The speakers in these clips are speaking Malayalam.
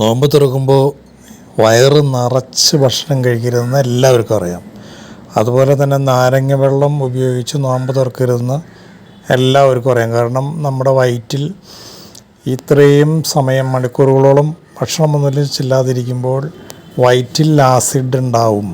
നോമ്പ് തുറക്കുമ്പോൾ വയറ് നിറച്ച് ഭക്ഷണം കഴിക്കരുതെന്ന് എല്ലാവർക്കും അറിയാം. അതുപോലെ തന്നെ നാരങ്ങ വെള്ളം ഉപയോഗിച്ച് നോമ്പ് തുറക്കരുതെന്ന് എല്ലാവർക്കും അറിയാം. കാരണം നമ്മുടെ വയറ്റിൽ ഇത്രയും സമയം മണിക്കൂറുകളോളം ഭക്ഷണമൊന്നും ചെല്ലാതിരിക്കുമ്പോൾ വയറ്റിൽ ആസിഡ് ഉണ്ടാവും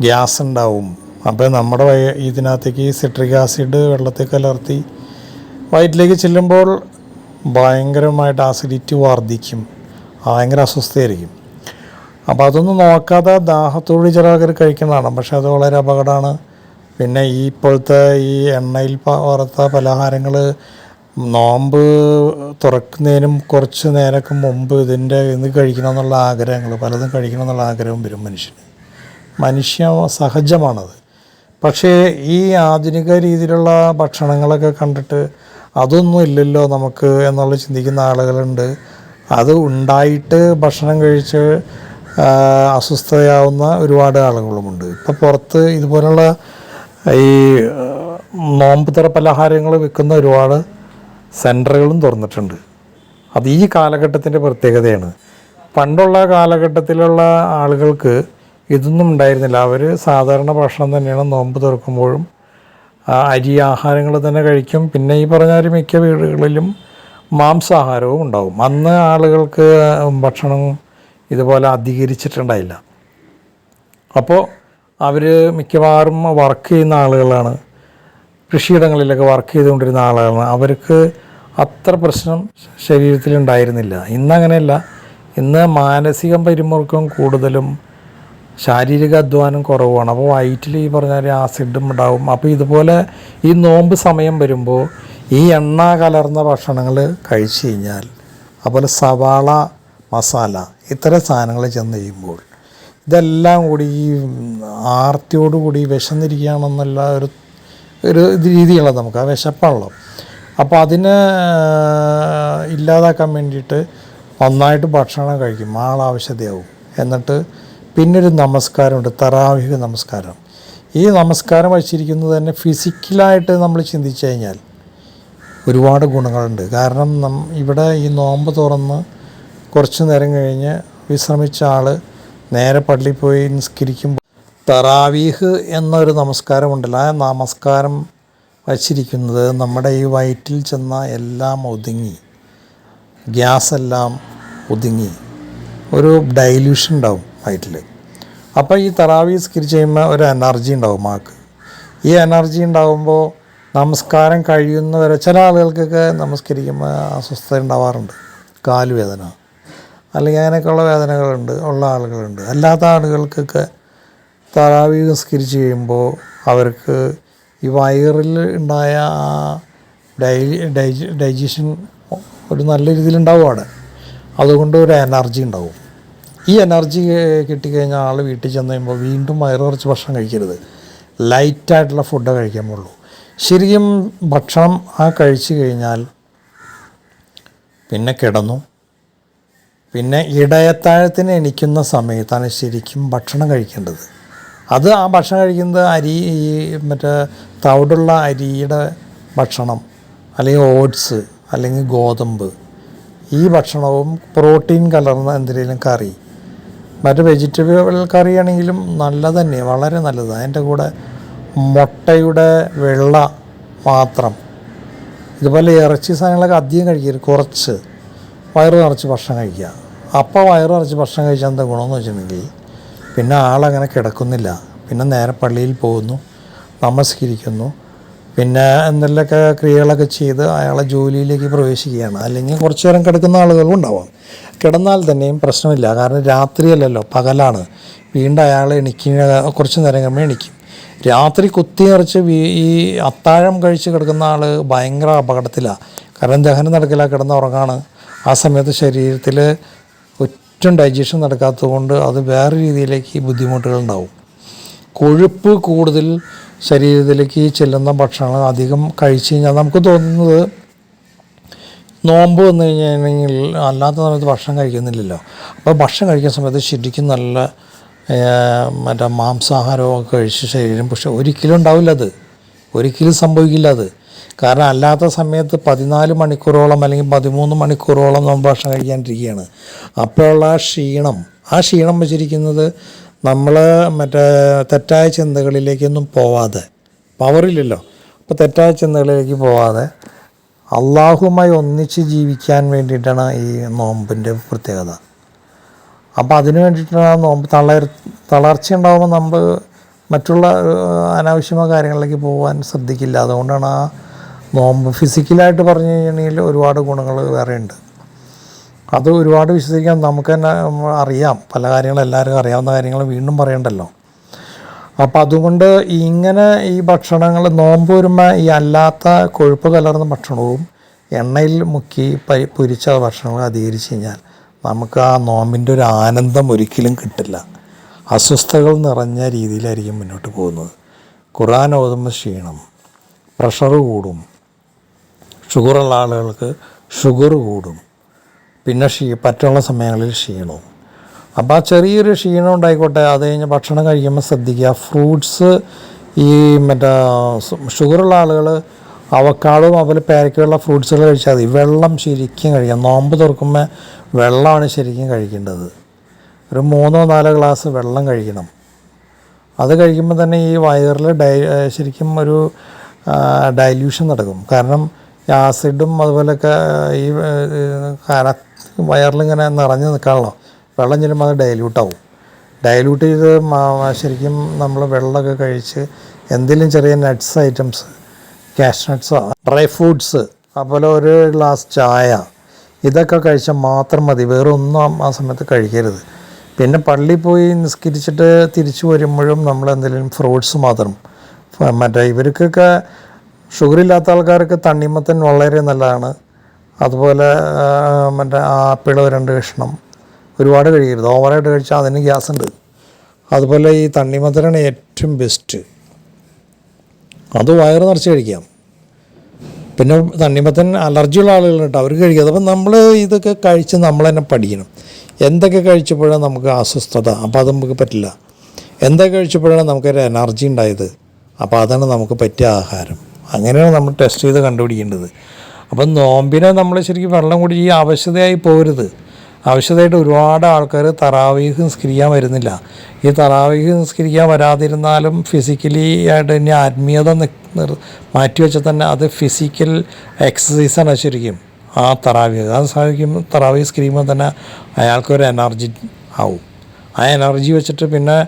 ഗ്യാസ് ഉണ്ടാവും. അപ്പോൾ നമ്മുടെ വയ ഇതിനകത്തേക്ക് സിട്രിക് ആസിഡ് വെള്ളത്തിൽ കലർത്തി വയറ്റിലേക്ക് ചെല്ലുമ്പോൾ ഭയങ്കരമായിട്ട് ആസിഡിറ്റി വർദ്ധിക്കും. ഭയങ്കര അസ്വസ്ഥയായിരിക്കും. അപ്പോൾ അതൊന്നും നോക്കാതെ ദാഹത്തോട് ചില ആൾക്കാർ കഴിക്കുന്നതാണ്. പക്ഷേ അത് വളരെ അപകടമാണ്. പിന്നെ ഈ ഇപ്പോഴത്തെ ഈ എണ്ണയിൽ പറത്ത പലഹാരങ്ങൾ നോമ്പ് തുറക്കുന്നതിനും കുറച്ച് നേരമൊക്കെ മുമ്പ് ഇതിന്റെ ഇന്ന് കഴിക്കണം എന്നുള്ള ആഗ്രഹങ്ങൾ പലതും കഴിക്കണം എന്നുള്ള ആഗ്രഹം വരും മനുഷ്യന്. മനുഷ്യ സഹജമാണത്. പക്ഷേ ഈ ആധുനിക രീതിയിലുള്ള ഭക്ഷണങ്ങളൊക്കെ കണ്ടിട്ട് അതൊന്നും ഇല്ലല്ലോ നമുക്ക് എന്നുള്ള ചിന്തിക്കുന്ന ആളുകളുണ്ട്. അത് ഉണ്ടായിട്ട് ഭക്ഷണം കഴിച്ച് അസ്വസ്ഥതയാവുന്ന ഒരുപാട് ആളുകളുമുണ്ട്. ഇപ്പോൾ പുറത്ത് ഇതുപോലുള്ള ഈ ആ, നോമ്പ് തുറ പലഹാരങ്ങൾ വിൽക്കുന്ന ഒരുപാട് സെന്ററുകളും തുറന്നിട്ടുണ്ട്. അത് ഈ കാലഘട്ടത്തിന്റെ പ്രത്യേകതയാണ്. പണ്ടുള്ള കാലഘട്ടത്തിലുള്ള ആളുകൾക്ക് ഇതൊന്നും ഉണ്ടായിരുന്നില്ല. അവർ സാധാരണ ഭക്ഷണം തന്നെയാണ് നോമ്പ് തുറക്കുമ്പോഴും അരി ആഹാരങ്ങൾ തന്നെ കഴിക്കും. പിന്നെ ഈ പറഞ്ഞ മിക്ക വീടുകളിലും മാംസാഹാരവും ഉണ്ടാവും. അന്ന് ആളുകൾക്ക് ഭക്ഷണം ഇതുപോലെ അധികരിച്ചിട്ടുണ്ടായില്ല. അപ്പോൾ അവർ മിക്കവാറും വർക്ക് ചെയ്യുന്ന ആളുകളാണ്. കൃഷിയിടങ്ങളിലൊക്കെ വർക്ക് ചെയ്തുകൊണ്ടിരുന്ന ആളുകളാണ്. അവർക്ക് അത്ര പ്രശ്നം ശരീരത്തിൽ ഉണ്ടായിരുന്നില്ല. ഇന്നങ്ങനെയല്ല ഇന്ന് മാനസികം പരിമുറുക്കം കൂടുതലും ശാരീരിക അധ്വാനം കുറവാണ് അപ്പോൾ വയറ്റിൽ ഈ പറഞ്ഞ ആസിഡും ഉണ്ടാവും. അപ്പോൾ ഇതുപോലെ ഈ നോമ്പ് സമയം വരുമ്പോൾ ഈ എണ്ണ കലർന്ന ഭക്ഷണങ്ങൾ കഴിച്ചു കഴിഞ്ഞാൽ അതുപോലെ സവാള മസാല ഇത്തരം സാധനങ്ങൾ ചെന്ന് കഴിയുമ്പോൾ ഇതെല്ലാം കൂടി ഈ ആർത്തിയോടുകൂടി വിശന്നിരിക്കുകയാണെന്നുള്ള ഒരു ഒരു രീതിയുള്ള നമുക്ക് ആ വിശപ്പാണല്ലോ. അപ്പോൾ അതിനെ ഇല്ലാതാക്കാൻ വേണ്ടിയിട്ട് നന്നായിട്ട് ഭക്ഷണം കഴിക്കും ആളാവശ്യതയാവും എന്നിട്ട് പിന്നൊരു നമസ്കാരമുണ്ട് തറാവിക നമസ്കാരം. ഈ നമസ്കാരം വച്ചിരിക്കുന്നത് തന്നെ ഫിസിക്കലായിട്ട് നമ്മൾ ചിന്തിച്ചു കഴിഞ്ഞാൽ ഒരുപാട് ഗുണങ്ങളുണ്ട്. കാരണം നം ഇവിടെ ഈ നോമ്പ് തുറന്ന് കുറച്ച് നേരം കഴിഞ്ഞ് വിശ്രമിച്ച ആൾ നേരെ പള്ളി പോയി നിസ്കരിക്കുമ്പോൾ തറാവീഹ് എന്നൊരു നമസ്കാരമുണ്ടല്ലോ. ആ നമസ്കാരം വച്ചിരിക്കുന്നത് നമ്മുടെ ഈ വയറ്റിൽ ചെന്ന എല്ലാം ഒതുങ്ങി. ഗ്യാസ് എല്ലാം ഒതുങ്ങി. ഒരു ഡൈല്യൂഷൻ ഉണ്ടാവും വയറ്റിൽ അപ്പോൾ ഈ തറാവീ സ്കിരിച്ച് ചെയ്യുമ്പോൾ ഒരു എനർജി ഉണ്ടാവും മാക്ക് ഈ എനർജി ഉണ്ടാകുമ്പോൾ നമസ്കാരം കഴിയുന്നവരെ ചില ആളുകൾക്കൊക്കെ നമസ്കരിക്കുമ്പോൾ അസ്വസ്ഥത ഉണ്ടാവാറുണ്ട്. കാലുവേദന. അല്ലെങ്കിൽ അങ്ങനെയൊക്കെയുള്ള വേദനകളുണ്ട് ഉള്ള ആളുകളുണ്ട്. അല്ലാത്ത ആളുകൾക്കൊക്കെ തറാവി നിസ്കരിച്ച് കഴിയുമ്പോൾ അവർക്ക് ഈ വയറിൽ ഉണ്ടായ ആ ഡൈ ഡൈജ ഡൈജഷൻ ഒരു നല്ല രീതിയിൽ ഉണ്ടാവും അവിടെ. അതുകൊണ്ട് ഒരു എനർജി ഉണ്ടാവും. ഈ എനർജി കിട്ടിക്കഴിഞ്ഞാൽ ആൾ വീട്ടിൽ ചെന്ന് കഴിയുമ്പോൾ വീണ്ടും വയറ് കുറച്ച് ഭക്ഷണം കഴിക്കരുത്. ലൈറ്റായിട്ടുള്ള ഫുഡ് കഴിക്കാൻ പാടുള്ളൂ ശരിക്കും ഭക്ഷണം ആ കഴിച്ചു കഴിഞ്ഞാൽ പിന്നെ കിടന്നു. പിന്നെ ഇടയത്താഴത്തിന് എണിക്കുന്ന സമയത്താണ് ശരിക്കും ഭക്ഷണം കഴിക്കേണ്ടത്. അത് ആ ഭക്ഷണം കഴിക്കുന്നത് അരി ഈ മറ്റേ തവിടുള്ള അരിയുടെ ഭക്ഷണം അല്ലെങ്കിൽ ഓട്സ് അല്ലെങ്കിൽ ഗോതമ്പ് ഈ ഭക്ഷണവും പ്രോട്ടീൻ കലർന്ന എന്തെങ്കിലും കറി. മറ്റ് വെജിറ്റബിൾ കറിയാണെങ്കിലും ആണെങ്കിലും നല്ലത് തന്നെ വളരെ നല്ലത്. അതിന്റെ കൂടെ മുട്ടയുടെ വെള്ള മാത്രം. ഇതുപോലെ ഇറച്ചി സാധനങ്ങളൊക്കെ അധികം കഴിക്കരുത് കുറച്ച്. വയറ് നിറച്ച് ഭക്ഷണം കഴിക്കുക. അപ്പോൾ വയറ് നിറച്ച് ഭക്ഷണം കഴിച്ചാൽ എന്താ ഗുണമെന്ന് വെച്ചിട്ടുണ്ടെങ്കിൽ പിന്നെ ആളങ്ങനെ കിടക്കുന്നില്ല. പിന്നെ നേരെ പള്ളിയിൽ പോകുന്നു. നമസ്കരിക്കുന്നു. പിന്നെ എന്തെങ്കിലുമൊക്കെ ക്രിയകളൊക്കെ ചെയ്ത് അയാളെ ജോലിയിലേക്ക് പ്രവേശിക്കുകയാണ്. അല്ലെങ്കിൽ കുറച്ച് നേരം കിടക്കുന്ന ആളുകളും ഉണ്ടാവാം. കിടന്നാൽ തന്നെയും പ്രശ്നമില്ല. കാരണം രാത്രിയല്ലല്ലോ. പകലാണ്. വീണ്ടും അയാൾ എണിക്കുന്ന കുറച്ച് നേരം കഴിയുമ്പോൾ എണിക്കും. രാത്രി കുത്തിയറിച്ച് ഈ അത്താഴം കഴിച്ച് കിടക്കുന്ന ആൾ ഭയങ്കര അപകടത്തിലാണ് കാരണം ദഹനം നടക്കില്ല കിടന്ന് ഉറങ്ങാണ് ആ സമയത്ത് ശരീരത്തിൽ ഒറ്റും ഡൈജഷൻ നടക്കാത്തതുകൊണ്ട് അത് വേറെ രീതിയിലേക്ക് ബുദ്ധിമുട്ടുകൾ ഉണ്ടാവും. കൊഴുപ്പ് കൂടുതൽ ശരീരത്തിലേക്ക് ചെല്ലുന്ന ഭക്ഷണം അധികം കഴിച്ചു കഴിഞ്ഞാൽ നമുക്ക് തോന്നുന്നത് നോമ്പ് വന്നു കഴിഞ്ഞിട്ടുണ്ടെങ്കിൽ അല്ലാത്ത സമയത്ത് ഭക്ഷണം കഴിക്കുന്നില്ലല്ലോ. അപ്പോൾ ഭക്ഷണം കഴിക്കുന്ന സമയത്ത് ശരിക്കും നല്ല മറ്റേ മാംസാഹാരമൊക്കെ കഴിച്ച് ശരീരം പക്ഷെ ഒരിക്കലും ഉണ്ടാവില്ല അത്. ഒരിക്കലും സംഭവിക്കില്ല അത്. കാരണം അല്ലാത്ത സമയത്ത് പതിനാല് മണിക്കൂറോളം അല്ലെങ്കിൽ പതിമൂന്ന് മണിക്കൂറോളം നമ്മൾ ഭക്ഷണം കഴിക്കാണ്ടിരിക്കുകയാണ്. അപ്പോഴുള്ള ആ ക്ഷീണം ആ ക്ഷീണം വെച്ചിരിക്കുന്നത് നമ്മൾ മറ്റേ തെറ്റായ ചിന്തകളിലേക്കൊന്നും പോവാതെ പവറില്ലല്ലോ. അപ്പോൾ തെറ്റായ ചിന്തകളിലേക്ക് പോവാതെ അള്ളാഹുമായി ഒന്നിച്ച് ജീവിക്കാൻ വേണ്ടിയിട്ടാണ് ഈ നോമ്പിന്റെ പ്രത്യേകത. അപ്പോൾ അതിന് വേണ്ടിയിട്ടാണ് നോമ്പ് തളർ തളർച്ച ഉണ്ടാകുമ്പോൾ നമ്മൾ മറ്റുള്ള അനാവശ്യമായ കാര്യങ്ങളിലേക്ക് പോകാൻ ശ്രദ്ധിക്കില്ല. അതുകൊണ്ടാണ് ആ നോമ്പ് ഫിസിക്കലായിട്ട് പറഞ്ഞു കഴിഞ്ഞിട്ടുണ്ടെങ്കിൽ ഒരുപാട് ഗുണങ്ങൾ വേറെ ഉണ്ട് അത് ഒരുപാട് വിശ്വസിക്കാൻ നമുക്ക് തന്നെ അറിയാം. പല കാര്യങ്ങളും എല്ലാവർക്കും അറിയാവുന്ന കാര്യങ്ങൾ വീണ്ടും പറയണ്ടല്ലോ. അപ്പോൾ അതുകൊണ്ട് ഇങ്ങനെ ഈ ഭക്ഷണങ്ങൾ നോമ്പ് വരുമ്പോൾ ഈ അല്ലാത്ത കൊഴുപ്പ് കലർന്ന ഭക്ഷണവും എണ്ണയിൽ മുക്കി പരി പൊരിച്ച ഭക്ഷണങ്ങൾ അധികരിച്ച് കഴിഞ്ഞാൽ നമുക്ക് ആ നോമ്പിന്റെ ഒരു ആനന്ദം ഒരിക്കലും കിട്ടില്ല. അസ്വസ്ഥതകൾ നിറഞ്ഞ രീതിയിലായിരിക്കും മുന്നോട്ട് പോകുന്നത്. ഖുറാൻ ഓതുമ്പോൾ ക്ഷീണം പ്രഷർ കൂടും. ഷുഗറുള്ള ആളുകൾക്ക് ഷുഗർ കൂടും. പിന്നെ ക്ഷീ പറ്റുള്ള സമയങ്ങളിൽ ക്ഷീണവും. അപ്പോൾ ആ ചെറിയൊരു ക്ഷീണം ഉണ്ടായിക്കോട്ടെ അത് കഴിഞ്ഞ് ഭക്ഷണം കഴിക്കുമ്പോൾ ശ്രദ്ധിക്കുക. ഫ്രൂട്ട്സ് ഈ മറ്റേ ഷുഗറുള്ള ആളുകൾ അവക്കാടും അതുപോലെ പേരയ്ക്കുള്ള ഫ്രൂട്ട്സുകൾ കഴിച്ചാൽ മതി. വെള്ളം ശരിക്കും കഴിക്കാം. നോമ്പ് തുറക്കുമ്പോൾ വെള്ളമാണ് ശരിക്കും കഴിക്കേണ്ടത്. ഒരു മൂന്നോ നാലോ ഗ്ലാസ് വെള്ളം കഴിക്കണം. അത് കഴിക്കുമ്പോൾ തന്നെ ഈ വയറിൽ ഡൈ ശരിക്കും ഒരു ഡൈല്യൂഷൻ നടക്കും. കാരണം ആസിഡും അതുപോലെയൊക്കെ ഈ കര വയറിലിങ്ങനെ നിറഞ്ഞു നിൽക്കാണല്ലോ വെള്ളം ചെല്ലുമ്പോൾ അത് ഡൈല്യൂട്ടാവും ഡൈല്യൂട്ട് ചെയ്ത് ശരിക്കും നമ്മൾ വെള്ളമൊക്കെ കഴിച്ച് എന്തെങ്കിലും ചെറിയ നട്ട്സ് ഐറ്റംസ് കാഷ് നട്ട്സോ ഡ്രൈ ഫ്രൂട്ട്സ് അതുപോലെ ഒരു ഗ്ലാസ് ചായ ഇതൊക്കെ കഴിച്ചാൽ മാത്രം മതി. വേറെ ഒന്നും ആ- സമയത്ത് കഴിക്കരുത്. പിന്നെ പള്ളിയിൽ പോയി നിസ്കരിച്ചിട്ട് തിരിച്ചു വരുമ്പോഴും നമ്മൾ എന്തെങ്കിലും ഫ്രൂട്ട്സ് മാത്രം. മറ്റേ ഇവർക്കൊക്കെ ഷുഗർ ഇല്ലാത്ത ആൾക്കാർക്ക് തണ്ണിമത്തൻ വളരെ നല്ലതാണ്. അതുപോലെ മറ്റേ ആപ്പിൾ രണ്ട് കഷ്ണം ഒരുപാട് കഴിക്കരുത്. ഓവറായിട്ട് കഴിച്ചാൽ അതിന് ഗ്യാസ് ഉണ്ട് അതുപോലെ ഈ തണ്ണിമത്തനാണ് ഏറ്റവും ബെസ്റ്റ് അത് വയറ് നിറച്ച് കഴിക്കാം. പിന്നെ തണ്ണിമത്തൻ അലർജിയുള്ള ആളുകളുണ്ട് അവർ കഴിക്കുക അപ്പം നമ്മൾ ഇതൊക്കെ കഴിച്ച് നമ്മൾ തന്നെ പഠിക്കണം. എന്തൊക്കെ കഴിച്ചപ്പോഴാണ് നമുക്ക് അസ്വസ്ഥത? അപ്പോൾ അത് നമുക്ക് പറ്റില്ല. എന്തൊക്കെ കഴിച്ചപ്പോഴാണ് നമുക്കൊരു എനർജി ഉണ്ടായത്? അപ്പോൾ അതാണ് നമുക്ക് പറ്റിയ ആഹാരം. അങ്ങനെയാണ് നമ്മൾ ടെസ്റ്റ് ചെയ്ത് കണ്ടുപിടിക്കേണ്ടത്. അപ്പം നോമ്പിനെ നമ്മൾ ശരിക്കും വെള്ളം കുടിച്ച് ആവശ്യതയായി പോരുത്. ആവശ്യമായിട്ട് ഒരുപാട് ആൾക്കാർ തറാവീഹ് നിസ്കരിക്കാൻ വരുന്നില്ല. ഈ തറാവീഹ് നിസ്കരിക്കാൻ വരാതിരുന്നാലും ഫിസിക്കലി ആയിട്ട് ഇനി ആത്മീയത നി- നിർ- മാറ്റി വെച്ചാൽ തന്നെ അത് ഫിസിക്കൽ എക്സസൈസാണ് ശരിക്കും ആ തറാവീഹ്. അത് സാധിക്കും തറാവീഹ് നിസ്കരിക്കുമ്പോൾ തന്നെ അയാൾക്കൊരു എനർജി ആവും. ആ എനർജി വെച്ചിട്ട് പിന്നെ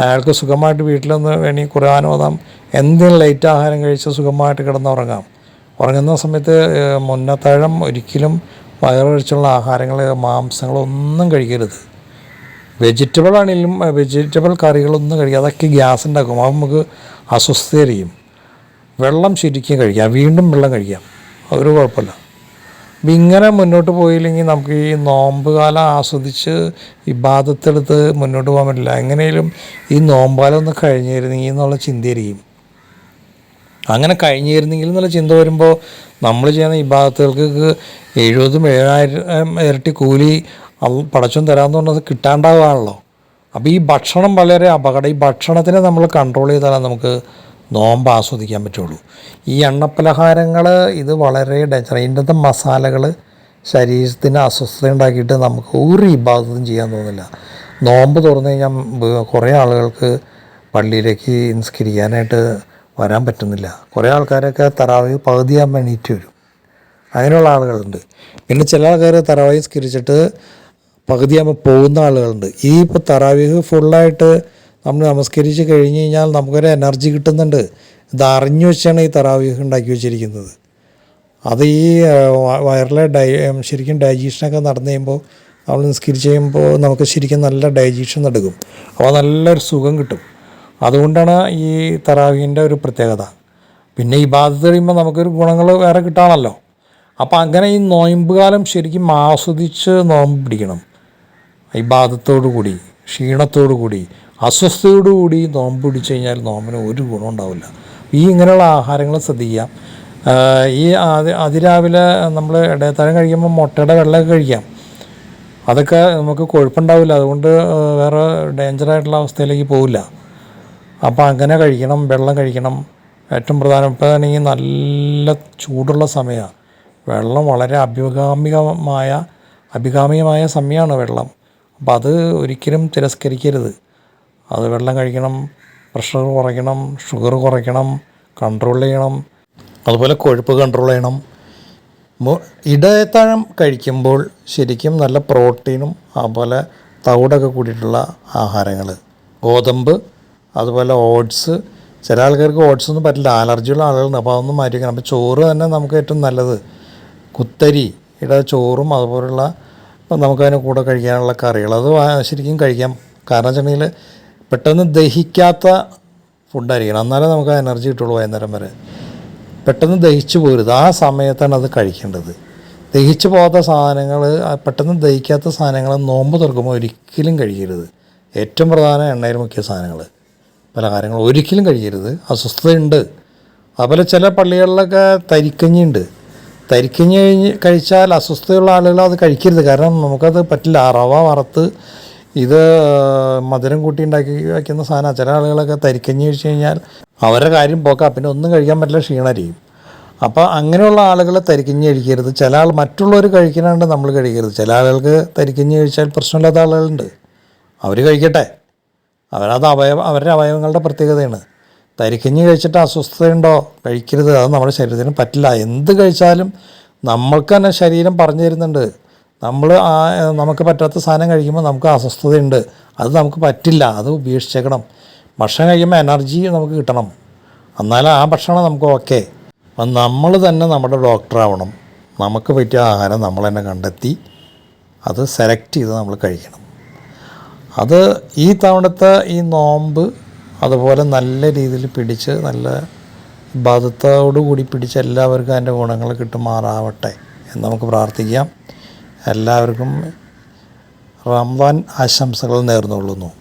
അയാൾക്ക് സുഖമായിട്ട് വീട്ടിലൊന്ന് വേണി ഓതാം. എന്തെങ്കിലും ലൈറ്റ് ആഹാരം കഴിച്ച് സുഖമായിട്ട് കിടന്നുറങ്ങാം. ഉറങ്ങുന്ന സമയത്ത് മുന്നത്താഴം ഒരിക്കലും വയറൊഴിച്ചുള്ള ആഹാരങ്ങൾ മാംസങ്ങളൊന്നും കഴിക്കരുത്. വെജിറ്റബിൾ ആണെങ്കിലും വെജിറ്റബിൾ കറികളൊന്നും കഴിക്കുക അതൊക്കെ ഗ്യാസ് ഉണ്ടാക്കും അത് നമുക്ക് അസ്വസ്ഥതയായിരിക്കും വെള്ളം ശരിക്കും കഴിക്കാം. വീണ്ടും വെള്ളം കഴിക്കാം. അതൊരു കുഴപ്പമില്ല. അപ്പം ഇങ്ങനെ മുന്നോട്ട് പോയില്ലെങ്കിൽ നമുക്ക് ഈ നോമ്പ് കാലം ആസ്വദിച്ച് ഈ ബാധത്തെടുത്ത് മുന്നോട്ട് പോകാൻ പറ്റില്ല. എങ്ങനെയും ഈ നോമ്പാലം ഒന്ന് കഴിഞ്ഞിരുന്നെങ്കിൽ എന്നുള്ള ചിന്തയായിരിക്കും അങ്ങനെ കഴിഞ്ഞിരുന്നെങ്കിൽ എന്നുള്ള ചിന്ത വരുമ്പോൾ നമ്മൾ ചെയ്യുന്ന ഈ ഭാഗത്തുകൾക്ക് എഴുപതും ഏഴായിരം ഇരട്ടി കൂലി പടച്ചും തരാമെന്ന് പറഞ്ഞത് കിട്ടാണ്ടാവുകയാണല്ലോ അപ്പോൾ ഈ ഭക്ഷണം വളരെ അപകടം. ഈ ഭക്ഷണത്തിനെ നമ്മൾ കൺട്രോൾ ചെയ്താലേ നമുക്ക് നോമ്പ് ആസ്വദിക്കാൻ പറ്റുള്ളൂ. ഈ എണ്ണപ്പലഹാരങ്ങൾ ഇത് വളരെ ഡേഞ്ചർ ഇതിന്റെ മസാലകൾ ശരീരത്തിന് അസ്വസ്ഥത ഉണ്ടാക്കിയിട്ട് നമുക്ക് ഒരു ഇബാദത്തും ചെയ്യാൻ തോന്നില്ല. നോമ്പ് തുറന്നു കഴിഞ്ഞാൽ കുറേ ആളുകൾക്ക് പള്ളിയിലേക്ക് നിസ്കരിക്കാനായിട്ട് വരാൻ പറ്റുന്നില്ല. കുറേ ആൾക്കാരൊക്കെ തറാവി പകുതിയാൻ എണീറ്റ് വരും. അങ്ങനെയുള്ള ആളുകളുണ്ട്. പിന്നെ ചില ആൾക്കാർ തറാവി സ്കരിച്ചിട്ട് പകുതിയാകുമ്പോൾ പോകുന്ന ആളുകളുണ്ട്. ഈ ഇപ്പോൾ തറാവീഹ് ഫുള്ളായിട്ട് നമ്മൾ നമസ്കരിച്ച് കഴിഞ്ഞ് കഴിഞ്ഞാൽ നമുക്കൊരു എനർജി കിട്ടുന്നുണ്ട്. ഇത് അറിഞ്ഞു വെച്ചാണ് ഈ തറാവീഹ് ഉണ്ടാക്കി വെച്ചിരിക്കുന്നത്. അത് ഈ വയറിലെ ഡൈ ശരിക്കും ഡൈജഷനൊക്കെ നടന്നു കഴിയുമ്പോൾ നമ്മൾ നിസ്കരിച്ച് കഴിയുമ്പോൾ നമുക്ക് ശരിക്കും നല്ല ഡൈജഷൻ നടക്കും അപ്പോൾ നല്ലൊരു സുഖം കിട്ടും. അതുകൊണ്ടാണ് ഈ തറാവീന്റെ ഒരു പ്രത്യേകത. പിന്നെ ഈ ബാധ കഴിയുമ്പോൾ നമുക്കൊരു ഗുണങ്ങൾ വേറെ കിട്ടാണല്ലോ. അപ്പോൾ അങ്ങനെ ഈ നോയമ്പ് കാലം ശരിക്കും ആസ്വദിച്ച് നോമ്പ് പിടിക്കണം. ഈ ബാധത്തോടു കൂടി ക്ഷീണത്തോടു കൂടി അസ്വസ്ഥയോടു കൂടി നോമ്പ് പിടിച്ചു കഴിഞ്ഞാൽ നോമ്പിന് ഒരു ഗുണം ഉണ്ടാവില്ല. ഈ ഇങ്ങനെയുള്ള ആഹാരങ്ങൾ ശ്രദ്ധിക്കാം ഈ അതിരാവിലെ നമ്മൾ ഇടയത്താഴം കഴിക്കുമ്പോൾ മുട്ടയുടെ വെള്ളമൊക്കെ കഴിക്കാം. അതൊക്കെ നമുക്ക് കുഴപ്പമുണ്ടാവില്ല അതുകൊണ്ട് വേറെ ഡേഞ്ചറായിട്ടുള്ള അവസ്ഥയിലേക്ക് പോവില്ല. അപ്പോൾ അങ്ങനെ കഴിക്കണം വെള്ളം കഴിക്കണം. ഏറ്റവും പ്രധാനപ്പെട്ടതാണെങ്കിൽ നല്ല ചൂടുള്ള സമയമാണ് വെള്ളം വളരെ അഭികാമികമായ അഭികാമ്യമായ സമയമാണ് വെള്ളം. അപ്പോൾ അത് ഒരിക്കലും തിരസ്കരിക്കരുത്. അത് വെള്ളം കഴിക്കണം പ്രഷർ കുറയ്ക്കണം ഷുഗർ കുറയ്ക്കണം കൺട്രോൾ ചെയ്യണം. അതുപോലെ കൊഴുപ്പ് കൺട്രോൾ ചെയ്യണം. ഇടത്താഴം കഴിക്കുമ്പോൾ ശരിക്കും നല്ല പ്രോട്ടീനും അതുപോലെ തവിടൊക്കെ കൂടിയിട്ടുള്ള ആഹാരങ്ങൾ ഗോതമ്പ് അതുപോലെ ഓട്സ്. ചില ആൾക്കാർക്ക് ഓട്സ് ഒന്നും പറ്റില്ല. അലർജിയുള്ള ആളുകളുണ്ട് അപ്പോൾ അതൊന്നും മാറ്റി വെക്കണം അപ്പോൾ ചോറ് തന്നെ നമുക്ക് ഏറ്റവും നല്ലത്. കുത്തരി ഇട ചോറും അതുപോലുള്ള നമുക്കതിന് കൂടെ കഴിക്കാനുള്ള കറികൾ. അത് ശരിക്കും കഴിക്കാം. കാരണം വെച്ചിട്ടുണ്ടെങ്കിൽ പെട്ടെന്ന് ദഹിക്കാത്ത ഫുഡായിരിക്കണം എന്നാലേ നമുക്ക് എനർജി കിട്ടുള്ളൂ വൈകുന്നേരം വരെ. പെട്ടെന്ന് ദഹിച്ചു പോരുത്. ആ സമയത്താണ് അത് കഴിക്കേണ്ടത്. ദഹിച്ചു പോകാത്ത സാധനങ്ങൾ പെട്ടെന്ന് ദഹിക്കാത്ത സാധനങ്ങൾ നോമ്പ് തുറക്കുമ്പോൾ ഒരിക്കലും കഴിക്കരുത്. ഏറ്റവും പ്രധാന എണ്ണയിൽ മുക്കിയ സാധനങ്ങൾ. പലഹാരങ്ങൾ ഒരിക്കലും കഴിക്കരുത് അസ്വസ്ഥതയുണ്ട്. അതുപോലെ ചില പള്ളികളിലൊക്കെ തരിക്കഞ്ഞിയുണ്ട്. തരിക്കഞ്ഞി കഴിഞ്ഞ് കഴിച്ചാൽ അസ്വസ്ഥതയുള്ള ആളുകൾ അത് കഴിക്കരുത്. കാരണം നമുക്കത് പറ്റില്ല. റവ വറുത്ത് ഇത് മധുരം കൂട്ടി ഉണ്ടാക്കി വയ്ക്കുന്ന സാധനം ചില ആളുകളൊക്കെ തരിക്കഞ്ഞി കഴിച്ച് കഴിഞ്ഞാൽ അവരുടെ കാര്യം പോക്കാം. പിന്നെ ഒന്നും കഴിക്കാൻ പറ്റില്ല ക്ഷീണരിയും അപ്പോൾ അങ്ങനെയുള്ള ആളുകൾ തരിക്കഞ്ഞി കഴിക്കരുത്. ചില ആൾ മറ്റുള്ളവർ കഴിക്കാനാണ്ട് നമ്മൾ കഴിക്കരുത്. ചില ആളുകൾക്ക് തരിക്കഞ്ഞി കഴിച്ചാൽ പ്രശ്നമില്ലാത്ത ആളുകളുണ്ട്. അവർ കഴിക്കട്ടെ. അവരത് അവയവ അവരുടെ അവയവങ്ങളുടെ പ്രത്യേകതയാണ്. തരിക്കഞ്ഞ് കഴിച്ചിട്ട് അസ്വസ്ഥതയുണ്ടോ? കഴിക്കരുത്. അത് നമ്മുടെ ശരീരത്തിന് പറ്റില്ല. എന്ത് കഴിച്ചാലും നമ്മൾക്ക് തന്നെ ശരീരം പറഞ്ഞു തരുന്നുണ്ട്. നമ്മൾ നമുക്ക് പറ്റാത്ത സാധനം കഴിക്കുമ്പോൾ നമുക്ക് അസ്വസ്ഥതയുണ്ട്. അത് നമുക്ക് പറ്റില്ല. അത് ഉപേക്ഷിച്ചേക്കണം. ഭക്ഷണം കഴിക്കുമ്പോൾ എനർജി നമുക്ക് കിട്ടണം. എന്നാലും ആ ഭക്ഷണം നമുക്ക് ഓക്കെ. അപ്പം നമ്മൾ തന്നെ നമ്മുടെ ഡോക്ടറാവണം. നമുക്ക് പറ്റിയ ആഹാരം നമ്മൾ തന്നെ കണ്ടെത്തി അത് സെലക്ട് ചെയ്ത് നമ്മൾ കഴിക്കണം. അത് ഈ തവണത്തെ ഈ നോമ്പ് അതുപോലെ നല്ല രീതിയിൽ പിടിച്ച് നല്ല ബാധത്തോടുകൂടി പിടിച്ച് എല്ലാവർക്കും അതിന്റെ ഗുണങ്ങൾ കിട്ടുമാറാവട്ടെ എന്ന് നമുക്ക് പ്രാർത്ഥിക്കാം. എല്ലാവർക്കും റംദാൻ ആശംസകൾ നേർന്നുകൊള്ളുന്നു.